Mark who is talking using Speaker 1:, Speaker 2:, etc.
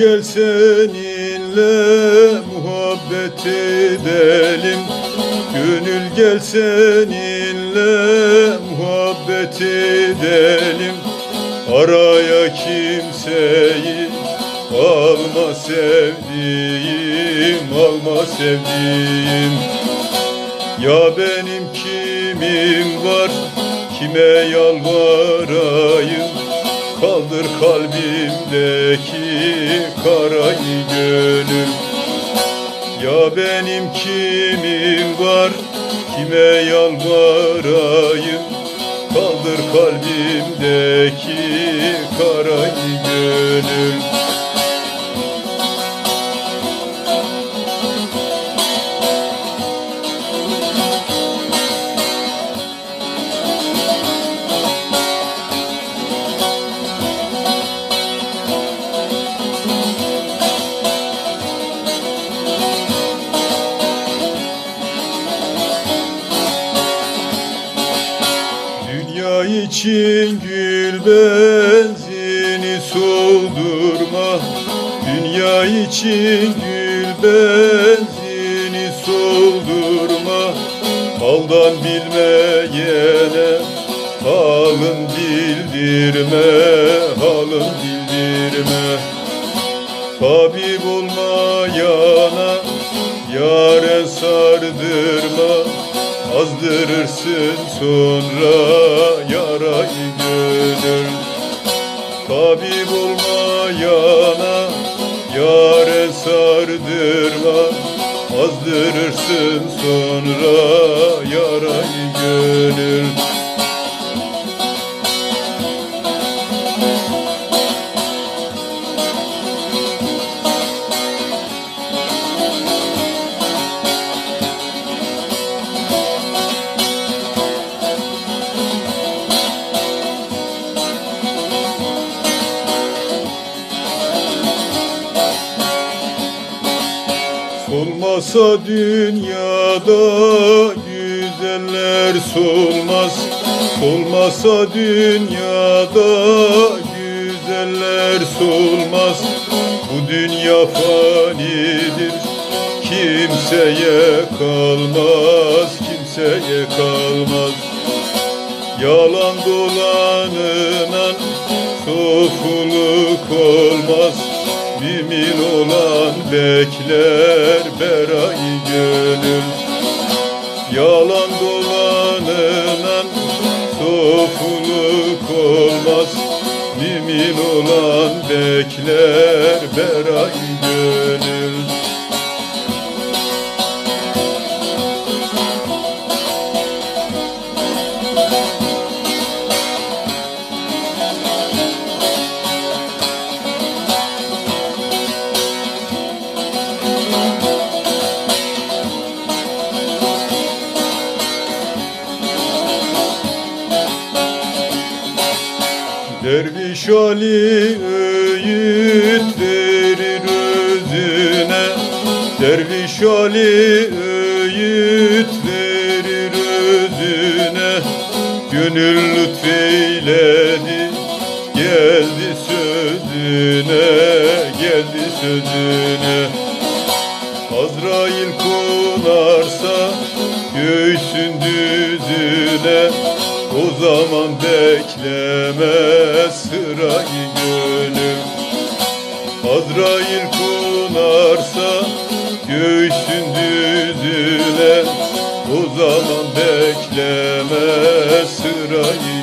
Speaker 1: gel seninle muhabbet edelim Gönül gel seninle muhabbet edelim Araya kimseyi alma sevdiğim, alma sevdiğim. Ya benim kimim var, kime yalvarayım Kaldır kalbimdeki karayı gönül. Ya benim kimim var, kime yalvarayım? Kaldır kalbimdeki karayı gönül için gül benzini soldurma. Dünya için gül benzini soldurma. Haldan bilmeyene halın bildirme Halın bildirme. Tabip olmayana yare sardırma Azdırırsın sonra yarayı gönül Tabip olmayana yare sardırma Azdırırsın sonra yarayı gönül Solmasa dünyada güzeller solmaz. Solmasa dünyada güzeller solmaz. Bu dünya fanidir Kimseye kalmaz Kimseye kalmaz. Yalan dolanınan sofuluk olmaz Mümin olan bekler berayı gönül. Yalan dolanınan sofuluk olmaz. Mümin olan bekler berayı gönül Derviş Ali öğüt verir özüne Derviş Ali öğüt verir özüne Gönül lütfeyledi geldi sözüne Geldi sözüne. Azrail konarsa göğsün düzüne O zaman bekleme sırayı gönül. Azrail konarsa göğsün düzüne O zaman bekleme sırayı